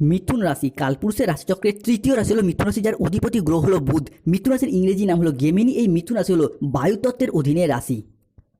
মিথুন রাশি, কালপুরুষের রাশিচক্রের তৃতীয় রাশি হলো মিথুন রাশি, যার অধিপতি গ্রহ হলো বুধ। মিথুন রাশির ইংরেজি নাম হলো গেমিনি। এই মিথুন রাশি হলো বায়ুতত্ত্বের অধীনে রাশি।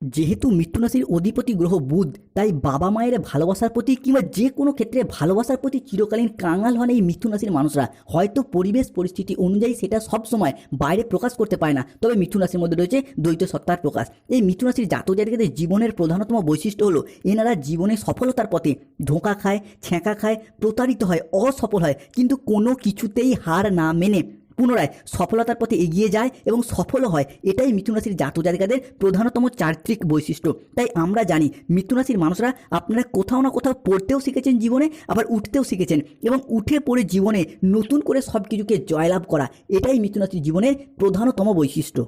যেহেতু মিথুন রাশির অধিপতি গ্রহ বুধ, তাই বাবা মায়ের ভালোবাসার প্রতি কিংবা যে কোনো ক্ষেত্রে ভালোবাসার প্রতি চিরকালীন কাঙাল হন এই মিথুন রাশির মানুষরা। হয়তো পরিবেশ পরিস্থিতি অনুযায়ী সেটা সবসময় বাইরে প্রকাশ করতে পারে না। তবে মিথুন মধ্যে রয়েছে দ্বৈত সত্তার প্রকাশ। এই মিথুন রাশির জাতক জাতিকাদের জীবনের প্রধানতম বৈশিষ্ট্য হলো, এনারা জীবনে সফলতার পথে ধোঁকা খায়, ছ্যাঁকা খায়, প্রতারিত হয়, অসফল হয়, কিন্তু কোনো কিছুতেই হার না মেনে পুনরায় সফলতার পথে এগিয়ে যায় এবং সফলও হয়। এটাই মিথুন রাশির জাতক জাতিকাদের প্রধানতম চারিত্রিক বৈশিষ্ট্য। তাই আমরা জানি, মিথুন রাশির মানুষরা আপনারা কোথাও না কোথাও পড়তেও শিখেছেন জীবনে, আবার উঠতেও শিখেছেন এবং উঠে পড়ে জীবনে নতুন করে সব কিছুকে জয়লাভ করা, এটাই মিথুন রাশির জীবনের প্রধানতম বৈশিষ্ট্য।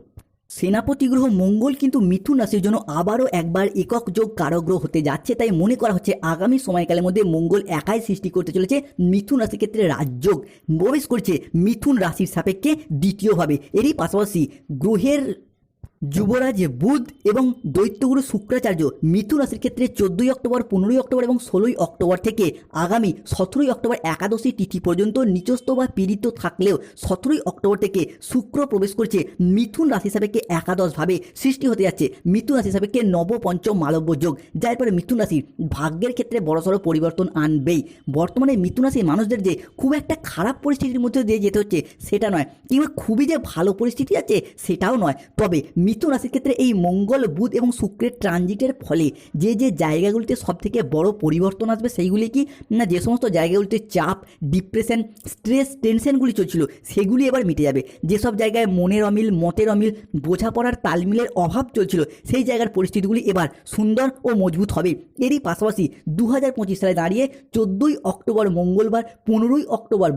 সেনাপতি গ্রহ মঙ্গল কিন্তু মিথুন রাশির জন্য আবারও একবার একক যোগ কারগ্রহ হতে যাচ্ছে, তাই মনে করা হচ্ছে আগামী সময়কালের মধ্যে মঙ্গল একাই সৃষ্টি করতে চলেছে। মিথুন রাশির ক্ষেত্রে রাজযোগ প্রবেশ করছে মিথুন রাশির সাপেক্ষে দ্বিতীয়ভাবে। এরই পাশাপাশি গ্রহের যুবরাজ, বুধ এবং দৈত্যগুরু শুক্রাচার্য মিথুন রাশির ক্ষেত্রে চোদ্দোই অক্টোবর, পনেরোই অক্টোবর এবং ষোলোই অক্টোবর থেকে আগামী সতেরোই অক্টোবর একাদশী তিথি পর্যন্ত নিচস্থ বা পীড়িত থাকলেও সতেরোই অক্টোবর থেকে শুক্র প্রবেশ করছে মিথুন রাশি সাপেক্ষে একাদশভাবে সৃষ্টি হতে যাচ্ছে। মিথুন রাশি সাপেক্ষে নবপঞ্চম মালব্য যোগ, যার পরে মিথুন রাশির ভাগ্যের ক্ষেত্রে বড়সড় পরিবর্তন আনবেই। বর্তমানে মিথুন রাশির মানুষদের যে খুব একটা খারাপ পরিস্থিতির মধ্যে দিয়ে যেতে হচ্ছে, সেটা নয়। কিংবা খুবই যে ভালো পরিস্থিতি আছে, সেটাও নয়। তবে মিথুন রাশির ক্ষেত্রে এই মঙ্গল, বুধ এবং শুক্রের ট্রানজিটের ফলে যে যে জায়গাগুলিতে সব থেকে বড় পরিবর্তন আসবে সেইগুলি কি? না, যে সমস্ত জায়গাগুলিতে চাপ ডিপ্রেশন স্ট্রেস টেনশনগুলি চলছিল, সেগুলি এবার মিটে যাবে। যেসব জায়গায় মনের অমিল, মতের অমিল, বোঝাপড়ার তালমিলের অভাব চলছিল, সেই জায়গার পরিস্থিতিগুলি এবার সুন্দর ও মজবুত হবে। এরই পাশাপাশি দু হাজার পঁচিশ সালে দাঁড়িয়ে চোদ্দোই অক্টোবর মঙ্গলবার, পনেরোই অক্টোবর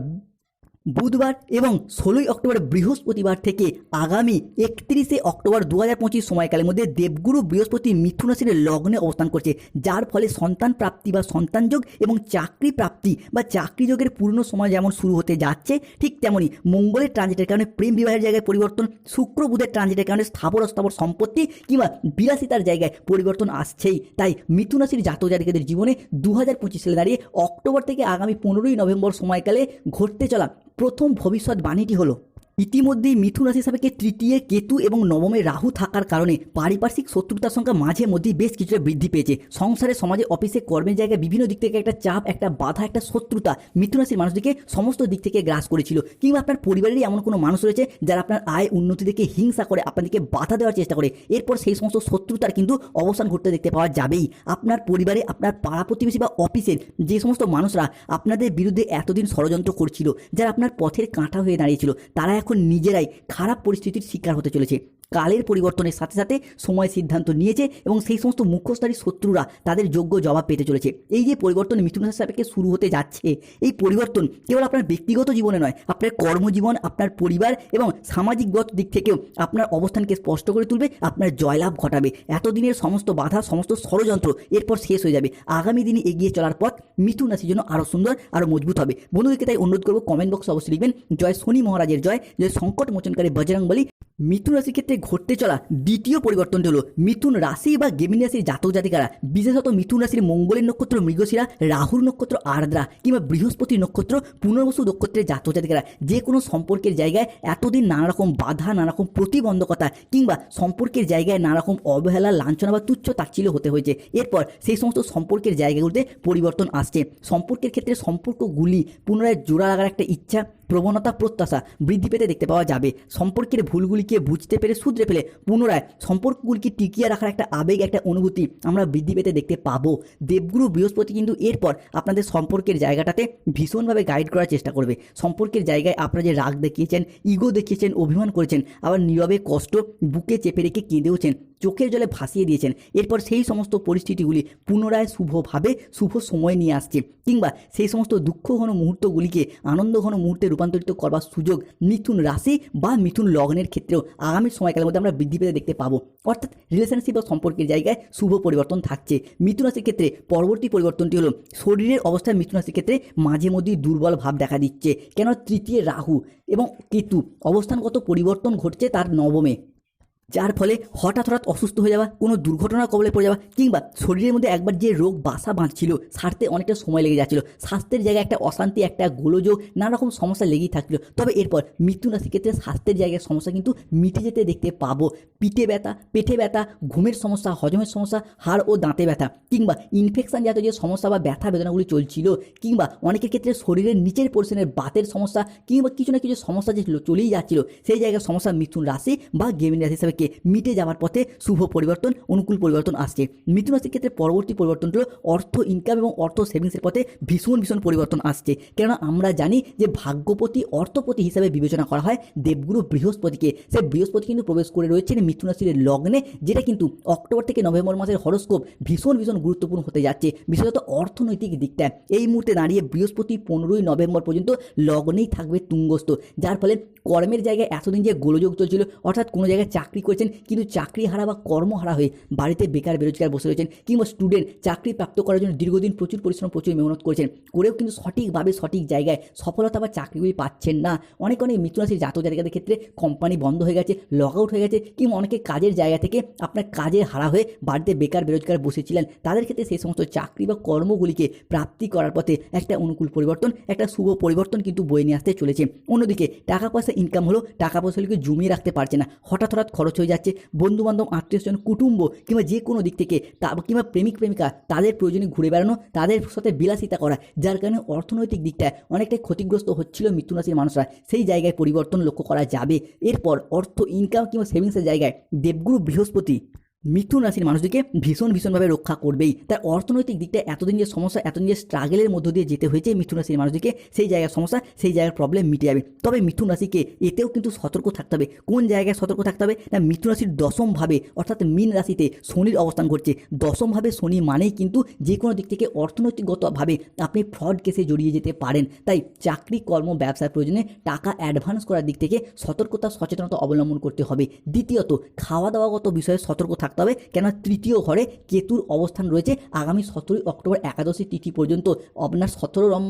বুধবার এবং ষোলোই অক্টোবর বৃহস্পতিবার থেকে আগামী একত্রিশে অক্টোবর দু হাজার পঁচিশ সময়কালের মধ্যে দেবগুরু বৃহস্পতি মিথুন রাশির লগ্নে অবস্থান করছে, যার ফলে সন্তান প্রাপ্তি বা সন্তান যোগ এবং চাকরি প্রাপ্তি বা চাকরি যোগের পূর্ণ সময় যেমন শুরু হতে যাচ্ছে, ঠিক তেমনই মঙ্গলের ট্রানজিটের কারণে প্রেম বিবাহের জায়গায় পরিবর্তন, শুক্র বুধের ট্রানজিটের কারণে স্থাবর অস্থাবর সম্পত্তি কিংবা বিলাসিতার জায়গায় পরিবর্তন আসছেই। তাই মিথুন রাশির জাতক জাতিকাদের জীবনে দু হাজার পঁচিশ সালে দাঁড়িয়ে অক্টোবর থেকে আগামী পনেরোই নভেম্বর সময়কালে ঘটতে চলা প্রথম ভবিষ্যৎবাণীটি হলো ইতিমধ্যেই মিথুন রাশি সাপেক্ষে তৃতীয়, কেতু এবং নবমে রাহু থাকার কারণে পারিপার্শ্বিক শত্রুতার সংখ্যা মাঝে মধ্যেই বেশ কিছুটা বৃদ্ধি পেয়েছে। সংসারে, সমাজে, অফিসে, কর্মের জায়গায় বিভিন্ন দিক থেকে একটা চাপ, একটা বাধা, একটা শত্রুতা মিথুন রাশির মানুষদেরকে সমস্ত দিক থেকে গ্রাস করেছিল। কিংবা আপনার পরিবারেরই এমন কোনো মানুষ রয়েছে যারা আপনার আয় উন্নতি দেখে হিংসা করে আপনাদেরকে বাধা দেওয়ার চেষ্টা করে। এরপর সেই সমস্ত শত্রুতার কিন্তু অবসান ঘটতে দেখতে পাওয়া যাবেই। আপনার পরিবারে, আপনার পাড়া প্রতিবেশী বা অফিসের যে সমস্ত মানুষরা আপনাদের বিরুদ্ধে এতদিন ষড়যন্ত্র করছিল, যারা আপনার পথের কাঁটা হয়ে দাঁড়িয়েছিল, তারা এখন নিজেরাই খারাপ পরিস্থিতির শিকার হতে চলেছে। কালের পরিবর্তনের সাথে সাথে সময় সিদ্ধান্ত নিয়েছে এবং সেই সমস্ত মুখ্যস্থারী শত্রুরা তাদের যোগ্য জবাব পেতে চলেছে। এই যে পরিবর্তন মিথুন রাশি সাপেক্ষে শুরু হতে যাচ্ছে, এই পরিবর্তন কেবল আপনার ব্যক্তিগত জীবনে নয়, আপনার কর্মজীবন, আপনার পরিবার এবং সামাজিকগত দিক থেকেও আপনার অবস্থানকে স্পষ্ট করে তুলবে, আপনার জয়লাভ ঘটাবে। এতদিনের সমস্ত বাধা, সমস্ত ষড়যন্ত্র এরপর শেষ হয়ে যাবে। আগামী দিনে এগিয়ে চলার পথ মিথুন রাশির জন্য আরও সুন্দর, আরও মজবুত হবে। বন্ধুদেরকে তাই অনুরোধ করব কমেন্ট বক্সে অবশ্যই লিখবেন। জয় শনি মহারাজের জয় জয় সংকট মোচনকারী বজরং বলি মিথুন রাশির ক্ষেত্রে ঘটতে চলা দ্বিতীয় পরিবর্তনটি হলো মিথুন রাশি বা গেমিন রাশির জাতক জাতিকারা, বিশেষত মিথুন রাশির মঙ্গলের নক্ষত্র মৃগশিরা, রাহুর নক্ষত্র আর্দ্রা কিংবা বৃহস্পতি নক্ষত্র পুনর্বসু নক্ষত্রের জাতক জাতিকারা। যে কোনো সম্পর্কের জায়গায় এতদিন নানা রকম বাধা নানা রকম প্রতিবন্ধকতা কিংবা সম্পর্কের জায়গায় নানা রকম অবহেলা, লাঞ্ছনা বা তুচ্ছ তাচ্ছিল্য হতে হয়েছে। এরপর সেই সমস্ত সম্পর্কের জায়গাগুলোতে পরিবর্তন আসছে। সম্পর্কের ক্ষেত্রে সম্পর্কগুলি পুনরায় জোড়া লাগার একটা ইচ্ছা প্রবণতা, প্রত্যাশা বৃদ্ধি পেতে দেখতে পাওয়া যাবে। সম্পর্কের ভুলগুলিকে বুঝতে পেরে শুধরে ফেলে পুনরায় সম্পর্কগুলিকে টিকিয়ে রাখার একটা আবেগ, একটা অনুভূতি আমরা বৃদ্ধি পেতে দেখতে পাবো। দেবগুরু বৃহস্পতি কিন্তু এরপর আপনাদের সম্পর্কের জায়গাটাতে ভীষণভাবে গাইড করার চেষ্টা করবে। সম্পর্কের জায়গায় আপনারা যে রাগ দেখিয়েছেন ইগো দেখিয়েছেন, অভিমান করেছেন, আবার নীরবে কষ্ট বুকে চেপে রেখে কেঁদেওছেন, চোখের জলে ভাসিয়ে দিয়েছেন, এরপর সেই সমস্ত পরিস্থিতিগুলি পুনরায় শুভভাবে, শুভ সময় নিয়ে আসছে কিংবা সেই সমস্ত দুঃখ ঘন মুহূর্তগুলিকে, আনন্দ ঘন মুহূর্তে রূপান্তরিত করবার সুযোগ মিথুন রাশি বা মিথুন লগ্নের ক্ষেত্রেও আগামী সময়কালের মধ্যে আমরা বৃদ্ধি পেতে দেখতে পাবো। অর্থাৎ রিলেশনশিপ বা সম্পর্কের জায়গায় শুভ পরিবর্তন থাকছে। মিথুন রাশির ক্ষেত্রে পরবর্তী পরিবর্তনটি হলো শরীরের অবস্থায় মিথুন রাশির ক্ষেত্রে মাঝে মধ্যেই দুর্বল ভাব দেখা দিচ্ছে। কেন তৃতীয় রাহু এবং কেতু অবস্থানগত পরিবর্তন ঘটছে তার নবমে। যার ফলে হঠাৎ হঠাৎ অসুস্থ হয়ে যাওয়া, কোনো দুর্ঘটনার কবলে পড়ে যাওয়া, কিংবা শরীরের মধ্যে একবার যে রোগ বাসা বাঁধছিল, সারতে অনেকটা সময় লেগে যাচ্ছিল, স্বাস্থ্যের জায়গায় একটা অশান্তি, একটা গোলযোগ নানা রকম সমস্যা লেগেই থাকছিল। তবে এরপর মৃত্যু রাশির ক্ষেত্রে স্বাস্থ্যের জায়গায় সমস্যা কিন্তু মিটে যেতে দেখতে পাবো। পিঠে ব্যথা, পেটে ব্যথা, ঘুমের সমস্যা, হজমের সমস্যা, হাড় ও দাঁতে ব্যথা, কিংবা ইনফেকশন জাতীয় যে সমস্যা বা ব্যথা বেদনাগুলি চলছিল, কিংবা অনেকের ক্ষেত্রে শরীরের নিচের পোর্শনের বাতের সমস্যা, কিংবা কিছু না কিছু সমস্যা যে চলেই যাচ্ছিল, সেই জায়গায় সমস্যা মিথুন রাশি বা গেমিন রাশি হিসাবে কে মিটে যাওয়ার পথে শুভ পরিবর্তন, অনুকূল পরিবর্তন আসছে। মিথুন রাশির ক্ষেত্রে পরবর্তী পরিবর্তন হলো অর্থ ইনকাম এবং অর্থ সেভিংসের পথে ভীষণ ভীষণ পরিবর্তন আসছে। কেননা আমরা জানি যে ভাগ্যপতি, অর্থপতি হিসাবে বিবেচনা করা হয় দেবগুরু বৃহস্পতিকে। সে বৃহস্পতি কিন্তু প্রবেশ করে রয়েছেন মিথুন রাশির লগ্নে, যেটা কিন্তু অক্টোবর থেকে নভেম্বর মাসের হরস্কোপ ভীষণ ভীষণ গুরুত্বপূর্ণ হতে যাচ্ছে, বিশেষত অর্থনৈতিক দিকটা। এই মুহূর্তে দাঁড়িয়ে বৃহস্পতি পনেরোই নভেম্বর পর্যন্ত লগ্নেই থাকবে তুঙ্গস্থ, যার ফলে কর্মের জায়গায় এতদিন যে গোলযোগ চলছিল, অর্থাৎ কোনো জায়গায় চাকরি করেছেন, কিন্তু চাকরি হারা বা কর্মহারা হয়ে বাড়িতে বেকার বেরোজগার বসে রয়েছেন কিংবা স্টুডেন্ট চাকরি প্রাপ্ত করার জন্য দীর্ঘদিন প্রচুর পরিশ্রম, প্রচুর মেহনত করেছেন, করেও কিন্তু সঠিকভাবে সঠিক জায়গায় সফলতা বা চাকরিগুলি পাচ্ছেন না। অনেক অনেক মৃত্যুরাশির জাতক জায়গাদের ক্ষেত্রে কোম্পানি বন্ধ হয়ে গেছে লগ আউট হয়ে গেছে, কিংবা অনেকে কাজের জায়গা থেকে আপনার কাজের হারা হয়ে বাড়িতে বেকার বেরোজগার বসেছিলেন। তাদের ক্ষেত্রে সেই সমস্ত চাকরি বা কর্মগুলিকে প্রাপ্তি করার পথে একটা অনুকূল পরিবর্তন, একটা শুভ পরিবর্তন কিন্তু বয়ে নিয়ে আসতে চলেছে। অন্যদিকে টাকা পয়সা ইনকাম হলো টাকা পয়সাগুলিকে জমিয়ে রাখতে পারছে না। হঠাৎ হঠাৎ খরচ হয়ে যাচ্ছে বন্ধু বান্ধব আত্মীয় স্বজন, কুটুম্ব কিংবা যে কোনো দিক থেকে তা কিংবা প্রেমিক, প্রেমিকা, তাদের প্রয়োজনে ঘুরে বেড়ানো, তাদের সাথে বিলাসিতা করা, যার কারণে অর্থনৈতিক দিকটা অনেকটাই ক্ষতিগ্রস্ত হচ্ছিল মৃত্যু রাশির মানুষরা। সেই জায়গায় পরিবর্তন লক্ষ্য করা যাবে। এরপর অর্থ ইনকাম কিংবা সেভিংসের জায়গায় দেবগুরু বৃহস্পতি মিথুন রাশির মানুষদেরকে ভীষণ ভীষণভাবে রক্ষা করবেই। তার অর্থনৈতিক দিকটা এতদিন যে সমস্যা, এতদিন যে স্ট্রাগলের মধ্য দিয়ে যেতে হয়েছে মিথুন রাশির মানুষদেরকে, সেই জায়গার সমস্যা, সেই জায়গার প্রবলেম মিটে যাবে। তবে মিথুন রাশিকে এতেও কিন্তু সতর্ক থাকতে হবে। কোন জায়গায় সতর্ক থাকতে হবে? না, মিথুন রাশির দশমভাবে, অর্থাৎ মীন রাশিতে শনির অবস্থান করছে দশমভাবে শনি মানেই কিন্তু যে কোনো দিক থেকে অর্থনৈতিকগতভাবে আপনি ফ্রড কেসে জড়িয়ে যেতে পারেন। তাই চাকরি, কর্ম, ব্যবসার প্রয়োজনে টাকা অ্যাডভান্স করার দিক থেকে সতর্কতা, সচেতনতা অবলম্বন করতে হবে। দ্বিতীয়ত খাওয়া দাওয়াগত বিষয়ে সতর্ক থাকতে হবে কেন তৃতীয় ঘরে কেতুর অবস্থান রয়েছে আগামী সতেরোই অক্টোবর একাদশী তিথি পর্যন্ত? আপনার সতেরো রম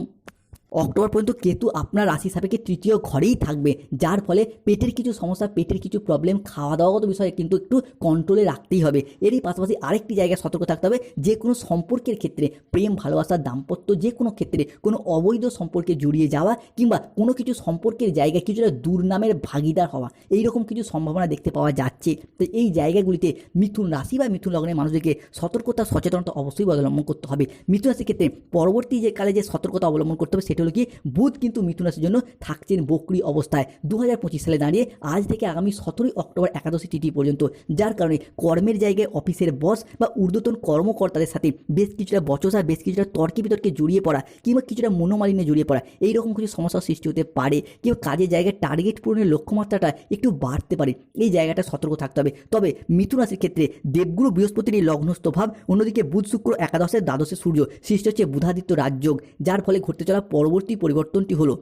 অক্টোবর পর্যন্ত কেতু আপনার রাশি সাপেক্ষে তৃতীয় ঘরেই থাকবে, যার ফলে পেটের কিছু সমস্যা, পেটের কিছু প্রবলেম খাওয়া দাওয়াগত বিষয়ে কিন্তু একটু কন্ট্রোলে রাখতেই হবে। এরই পাশাপাশি আরেকটি জায়গায় সতর্ক থাকতে হবে, যে কোনো সম্পর্কের ক্ষেত্রে প্রেম, ভালোবাসা, দাম্পত্য যে কোনো ক্ষেত্রে কোনো অবৈধ সম্পর্কে জড়িয়ে যাওয়া কিংবা কোনো কিছু সম্পর্কের জায়গায় কিছুটা দুর্নামের ভাগিদার হওয়া এই রকম কিছু সম্ভাবনা দেখতে পাওয়া যাচ্ছে। তো এই জায়গাগুলিতে মিথুন রাশি বা মিথুন লগ্নের মানুষদেরকে সতর্কতা, সচেতনতা অবশ্যই অবলম্বন করতে হবে। মিথুন রাশির ক্ষেত্রে পরবর্তী যে কালে যে সতর্কতা অবলম্বন করতে হবে সেটা হলো কি? বুধ কিন্তু মিথুন রাশির জন্য থাকছেন বকরি অবস্থায়। দু হাজার পঁচিশ সালে দাঁড়িয়ে আজ থেকে আগামী সতেরোই অক্টোবর একাদশী তিথি পর্যন্ত, যার কারণে কর্মের জায়গায় অফিসের বস বা ঊর্ধ্বতন কর্মকর্তাদের সাথে বেশ কিছুটা বচসা, বেশ কিছুটা তর্কে বিতর্কে জড়িয়ে পড়া কিংবা কিছুটা মনোমালিন্যে জড়িয়ে পড়া, এইরকম কিছু সমস্যার সৃষ্টি হতে পারে। কিংবা কাজের জায়গায় টার্গেট পূরণের লক্ষ্যমাত্রাটা একটু বাড়তে পারে। এই জায়গাটা সতর্ক থাকতে হবে। তবে মিথুন রাশির ক্ষেত্রে দেবগুরু বৃহস্পতির এই লগ্নস্থ ভাব, অন্যদিকে বুধ শুক্র একাদশের দ্বাদশে সূর্য, সৃষ্টি হচ্ছে বুধাদিত্য রাজযোগ, যার ফলে ঘটতে চলা পরবর্তী পরিবর্তনটি হলো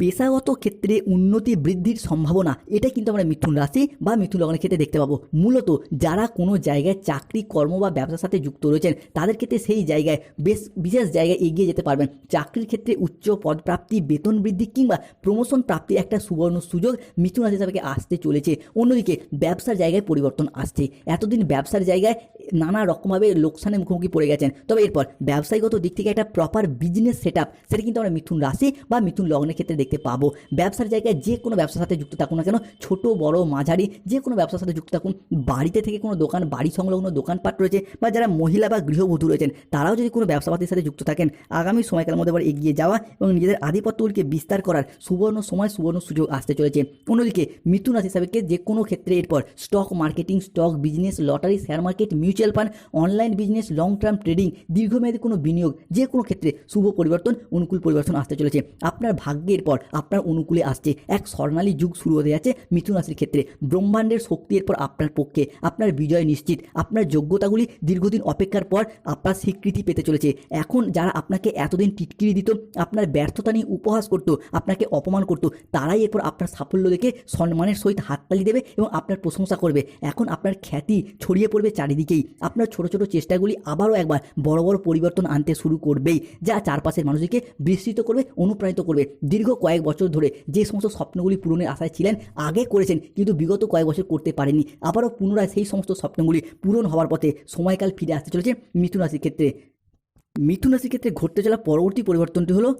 পেশাগত ক্ষেত্রে উন্নতি বৃদ্ধির সম্ভাবনা, এটা কিন্তু আমরা মিথুন রাশি বা মিথুন লগ্নের ক্ষেত্রে দেখতে পাবো। মূলত যারা কোনো জায়গায় চাকরি, কর্ম বা ব্যবসার সাথে যুক্ত রয়েছেন, তাদের ক্ষেত্রে সেই জায়গায় বেশ বিশেষ জায়গায় এগিয়ে যেতে পারবেন। চাকরির ক্ষেত্রে উচ্চ পদপ্রাপ্তি বেতন বৃদ্ধি কিংবা প্রমোশন প্রাপ্তির একটা সুবর্ণ সুযোগ মিথুন রাশি হিসাবে আসতে চলেছে। অন্যদিকে ব্যবসার জায়গায় পরিবর্তন আসছে। এতদিন ব্যবসার জায়গায় নানা রকমভাবে লোকসানের মুখোমুখি পড়ে গেছেন। তবে এরপর ব্যবসায়িকত দিক থেকে একটা প্রপার বিজনেস সেট আপ সেটা কিন্তু আমরা মিথুন রাশি বা মিথুন লগ্নের ক্ষেত্রে দেখতে পাবো। ব্যবসার জায়গায় যে কোনো ব্যবসার সাথে যুক্ত থাকুন না কেন। ছোট, বড়, মাঝারি, যে কোনো ব্যবসার সাথে যুক্ত থাকুন। বাড়িতে থেকে কোনো দোকান, বাড়ি সংলগ্ন দোকানপাট রয়েছে বা যারা মহিলা বা গৃহবধূ রয়েছেন, তারাও যদি কোনো ব্যবসাপাতির সাথে যুক্ত থাকেন, আগামী সময়কালের মধ্যে আবার এগিয়ে যাওয়া এবং নিজেদের আধিপত্যগুলিকে বিস্তার করার সুবর্ণ সময়, সুবর্ণ সুযোগ আসতে চলেছে। অন্যদিকে মিথুন রাশি হিসাবে যে কোনো ক্ষেত্রে এরপর stock marketing stock business lottery share market mutual fund online business long term trading দীর্ঘমেয়াদী কোনো বিনিয়োগ, যে কোনো ক্ষেত্রে শুভ পরিবর্তন, অনুকূল পরিবর্তন আসতে চলেছে। আপনার ভাগ্যের পর আপনার অনুকূলে আসছে। এক স্বর্ণালী যুগ শুরু হতে যাচ্ছে মিথুন রাশির ক্ষেত্রে। ব্রহ্মাণ্ডের শক্তি এরপর আপনার পক্ষে। আপনার বিজয় নিশ্চিত। আপনার যোগ্যতাগুলি দীর্ঘদিন অপেক্ষার পর আপনার স্বীকৃতি পেতে চলেছে। এখন যারা আপনাকে এতদিন টিটকিরি দিত, আপনার ব্যর্থতা নিয়ে উপহাস করত, আপনাকে অপমান করত, তারাই এরপর আপনার সাফল্য দেখে সম্মানের সহিত হাততালি দেবে এবং আপনার প্রশংসা করবে। এখন আপনার খ্যাতি ছড়িয়ে পড়বে চারিদিকেই। আপনার ছোট ছোট চেষ্টাগুলি আবারও একবার বড় বড় পরিবর্তন আনতে শুরু করবেই, যা চারপাশের মানুষকে বিস্তৃত করবে, অনুপ্রাণিত করবে। দীর্ঘ কয়েক বছর ধরে যে সমস্ত স্বপ্নগুলি পূরণের আশায় ছিলেন, আগে করেছেন কিন্তু বিগত কয়েক বছর করতে পারেনি আবারও পুনরায় সেই সমস্ত স্বপ্নগুলি পূরণ হওয়ার পথে সময়কাল ফিরে আসতে চলেছে মিথুন রাশির ক্ষেত্রে। মিথুন রাশির ক্ষেত্রে ঘটতে চলা পরবর্তী পরিবর্তনটি হলো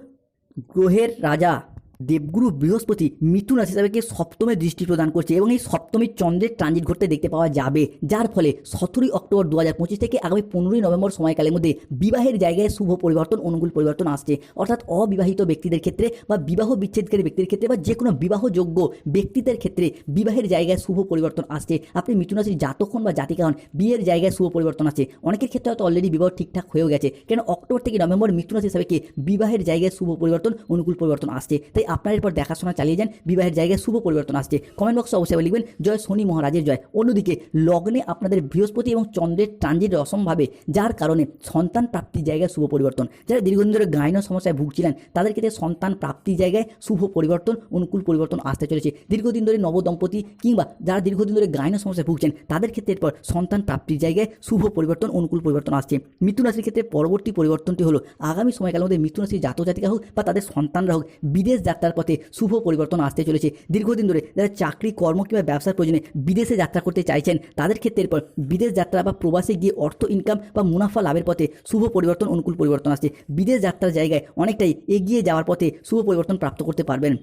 গ্রহের রাজা। দেবগুরু বৃহস্পতি মিথুন রাশি হিসাবে সপ্তমে দৃষ্টি প্রদান করছে এবং এই সপ্তমী চন্দ্রের ট্রানজিট ঘটতে দেখতে পাওয়া যাবে, যার ফলে সতেরোই অক্টোবর দু হাজার পঁচিশ থেকে আগামী পনেরোই নভেম্বর সময়কালের মধ্যে বিবাহের জায়গায় শুভ পরিবর্তন, অনুকূল পরিবর্তন আসছে। অর্থাৎ অবিবাহিত ব্যক্তিদের ক্ষেত্রে বা বিবাহ বিচ্ছেদকারী ব্যক্তির ক্ষেত্রে বা যে কোনো বিবাহযোগ্য ব্যক্তিদের ক্ষেত্রে বিবাহের জায়গায় শুভ পরিবর্তন আসছে। আপনি মিথুন রাশির জাতক হন বা জাতিকা হন, বিয়ের জায়গায় শুভ পরিবর্তন আছে অনেকের ক্ষেত্রে হয়তো অলরেডি বিবাহ ঠিকঠাক হয়েও গেছে। কেন? অক্টোবর থেকে নভেম্বর মিথুন রাশি হিসাবে বিবাহের জায়গায় শুভ পরিবর্তন, অনুকূল পরিবর্তন আসছে। তাই আপনার এরপর দেখাশোনা চালিয়ে যান, বিবাহের জায়গায় শুভ পরিবর্তন আসছে। কমেন্ট বক্সে অবশ্যই লিখবেন, জয় শনি মহারাজের জয়। অন্যদিকে, লগ্নে আপনাদের বৃহস্পতি এবং চন্দ্রের ট্রানজিট অসমভাবে, যার কারণে সন্তান প্রাপ্তির জায়গায় শুভ পরিবর্তন। যারা দীর্ঘদিন ধরে গাইন সমস্যায় ভুগছিলেন তাদের ক্ষেত্রে সন্তান প্রাপ্তির জায়গায় শুভ পরিবর্তন, অনুকূল পরিবর্তন আসতে চলেছে। দীর্ঘদিন ধরে নবদম্পতি কিংবা যারা দীর্ঘদিন ধরে গাইন সমস্যায় ভুগছেন, তাদের ক্ষেত্রে এরপর সন্তান প্রাপ্তির জায়গায় শুভ পরিবর্তন, অনুকূল পরিবর্তন আসছে। মিথুন রাশির ক্ষেত্রে পরবর্তী পরিবর্তনটি হলো, আগামী সময়কালের মধ্যে মিথুন রাশির জাতক জাতিকা হোক বা তাদের সন্তানরা হোক, বিদেশ যাত্রার পথে শুভ পরিবর্তন আসতে চলেছে। দীর্ঘদিন ধরে যারা চাকরি, কর্ম কিংবা ব্যবসার প্রয়োজনে বিদেশে যাত্রা করতে চাইছেন, তাদের ক্ষেত্রে এরপর বিদেশ যাত্রা বা প্রবাসে গিয়ে অর্থ ইনকাম বা মুনাফা লাভের পথে শুভ পরিবর্তন, অনুকূল পরিবর্তন আসছে। বিদেশ যাত্রার জায়গায় অনেকটাই এগিয়ে যাওয়ার পথে শুভ পরিবর্তন প্রাপ্ত করতে পারবেন।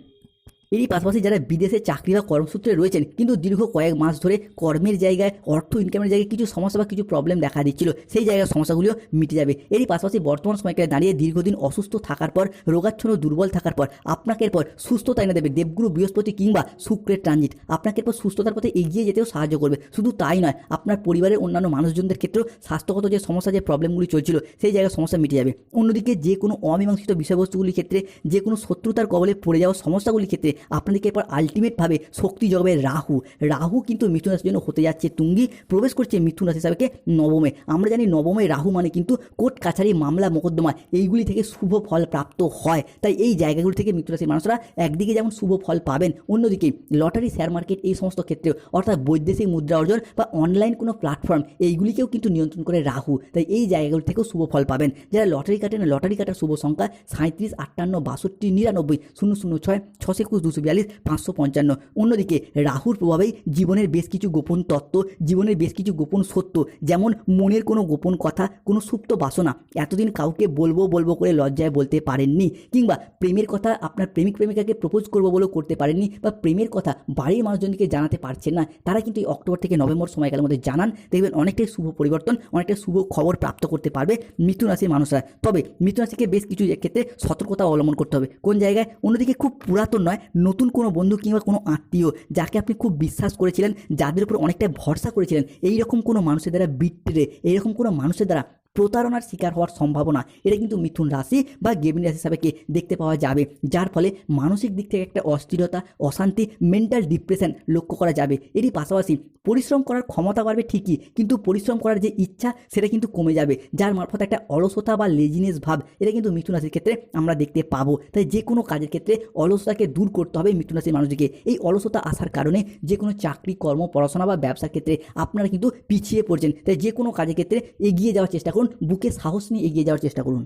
এরই পাশাপাশি যারা বিদেশে চাকরি বা কর্মসূত্রে রয়েছেন, কিন্তু দীর্ঘ কয়েক মাস ধরে কর্মের জায়গায়, অর্থ ইনকামের জায়গায় কিছু সমস্যা বা কিছু প্রবলেম দেখা দিচ্ছিল। সেই জায়গার সমস্যাগুলিও মিটে যাবে। এরই পাশাপাশি বর্তমান সময়কালে দাঁড়িয়ে দীর্ঘদিন অসুস্থ থাকার পর, রোগাচ্ছন্ন দুর্বল থাকার পর, আপনাকে এরপর সুস্থতা এনে দেবে দেবগুরু বৃহস্পতি কিংবা শুক্রের ট্রানজিট। আপনাকে এরপর সুস্থতার পথে এগিয়ে যেতেও সাহায্য করবে। শুধু তাই নয়, আপনার পরিবারের অন্যান্য মানুষজনদের ক্ষেত্রেও স্বাস্থ্যগত যে সমস্যা, যে প্রবলেমগুলি চলছিল, সেই জায়গায় সমস্যা মিটে যাবে। অন্যদিকে যে কোনো অমীমাংসিত বিষয়বস্তুগুলির ক্ষেত্রে, যে কোনো শত্রুতার কবলে পড়ে যাওয়া সমস্যাগুলির ক্ষেত্রে আপনাদেরকে এরপর আলটিমেটভাবে শক্তি জগবে রাহু। রাহু কিন্তু মিথুন রাশির জন্য হতে যাচ্ছে তুঙ্গি, প্রবেশ করছে মিথুন রাশি হিসাবে নবমে। আমরা জানি নবমে রাহু মানে কিন্তু কোর্ট কাছারি মামলা মোকদ্দমা এইগুলি থেকে শুভ ফল প্রাপ্ত হয়। তাই এই জায়গাগুলি থেকে মিথুন রাশির মানুষরা একদিকে যেমন শুভ ফল পাবেন, অন্যদিকে লটারি শেয়ার মার্কেট এই সমস্ত ক্ষেত্রেও, অর্থাৎ বৈদেশিক মুদ্রা অর্জন বা অনলাইন কোনো প্ল্যাটফর্ম এইগুলিকেও কিন্তু নিয়ন্ত্রণ করে রাহু। তাই এই জায়গাগুলি থেকেও শুভ ফল পাবেন। যারা লটারি কাটেন, লটারি কাটার শুভ সংখ্যা সাঁত্রিশ আটান্ন, বাষট্টি, নিরানব্বই, শূন্য শূন্য, ছয়, ছশো, একুশ দুশো বিয়াল্লিশ, পাঁচশো পঞ্চান্ন। অন্যদিকে রাহুর প্রভাবেই জীবনের বেশ কিছু গোপন তত্ত্ব, জীবনের বেশ কিছু গোপন সত্য, যেমন মনের কোনো গোপন কথা, কোনো সুপ্ত বাসনা, এতদিন কাউকে বলব বলব করে লজ্জায় বলতে পারেননি, কিংবা প্রেমের কথা আপনার প্রেমিক প্রেমিকাকে প্রপোজ করব বলেও করতে পারেননি, বা প্রেমের কথা বাড়ির মানুষজনকে জানাতে পারছেন না, তারা কিন্তু এই অক্টোবর থেকে নভেম্বর সময়কালের মধ্যে জানান, দেখবেন অনেকটাই শুভ পরিবর্তন, অনেকটাই শুভ খবর প্রাপ্ত করতে পারবে মিথুন রাশির মানুষরা। তবে মিথুন রাশিকে বেশ কিছু ক্ষেত্রে সতর্কতা অবলম্বন করতে হবে। কোন জায়গায়? অন্যদিকে খুব পুরাতন নয় নতুন কোনো বন্ধু কিংবা কোনো আত্মীয় যাকে আপনি খুব বিশ্বাস করেছিলেন, যাদের উপর অনেকটাই ভরসা করেছিলেন, এইরকম কোনো মানুষের দ্বারা বিট্রে, এইরকম কোনো মানুষের দ্বারা প্রতারণার শিকার হওয়ার সম্ভাবনা। এটা কিন্তু মিথুন রাশি বা গেমিন রাশি হিসাবে দেখতে পাওয়া যাবে। যার ফলে মানসিক দিক থেকে একটা অস্থিরতা, অশান্তি মেন্টাল ডিপ্রেশন লক্ষ্য করা যাবে। এরই পাশাপাশি পরিশ্রম করার ক্ষমতা বাড়বে ঠিকই, কিন্তু পরিশ্রম করার যে ইচ্ছা সেটা কিন্তু কমে যাবে, যার মারফত একটা অলসতা বা লেজিনেস ভাব, এটা কিন্তু মিথুন রাশির ক্ষেত্রে আমরা দেখতে পাবো। তাই যে কোনো কাজের ক্ষেত্রে অলসতাকে দূর করতে হবে মিথুন রাশির মানুষদেরকে এই অলসতা আসার কারণে যে কোনো চাকরি, কর্ম, পড়াশোনা বা ব্যবসার ক্ষেত্রে আপনারা কিন্তু পিছিয়ে পড়ছেন। তাই যে কোনো কাজের ক্ষেত্রে এগিয়ে যাওয়ার চেষ্টা বুকে সাহস নিয়ে এগিয়ে যাওয়ার চেষ্টা করুন।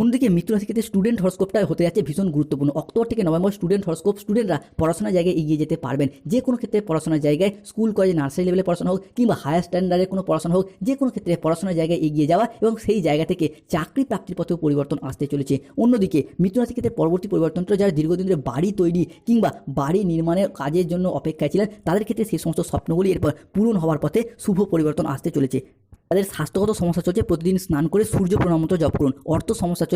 অন্যদিকে মিত্র রাশির ক্ষেত্রে স্টুডেন্ট হরস্কোপটা হতে যাচ্ছে ভীষণ গুরুত্বপূর্ণ। অক্টোবর থেকে নভেম্বর স্টুডেন্ট হরস্কোপ স্টুডেন্টরা পড়াশোনার জায়গায় এগিয়ে যেতে পারবেন। যে কোনো ক্ষেত্রে পড়াশোনার জায়গায় স্কুল কলেজে নার্সারি লেভেলে পড়াশোনা হোক কিংবা হায়ার স্ট্যান্ডার্ডের কোনো পড়াশোনা হোক, যে কোনো ক্ষেত্রে পড়াশোনার জায়গায় এগিয়ে যাওয়া এবং সেই জায়গা থেকে চাকরি প্রাপ্তির পথেও পরিবর্তন আসতে চলেছে। অন্যদিকে মিত্র রাশির ক্ষেত্রে পরবর্তী পরিবর্তনটা যারা দীর্ঘদিন ধরে বাড়ি তৈরি কিংবা বাড়ি নির্মাণের কাজের জন্য অপেক্ষায় ছিলেন, তাদের ক্ষেত্রে সেই সমস্ত স্বপ্নগুলি এরপর পূরণ হওয়ার পথে শুভ পরিবর্তন আসতে চলেছে। তাদের স্বাস্থ্যগত সমস্যা চলছে। প্রতিদিন স্নান করে সূর্য প্রণামত জপ করুন। অর্থ সমস্যা চলছে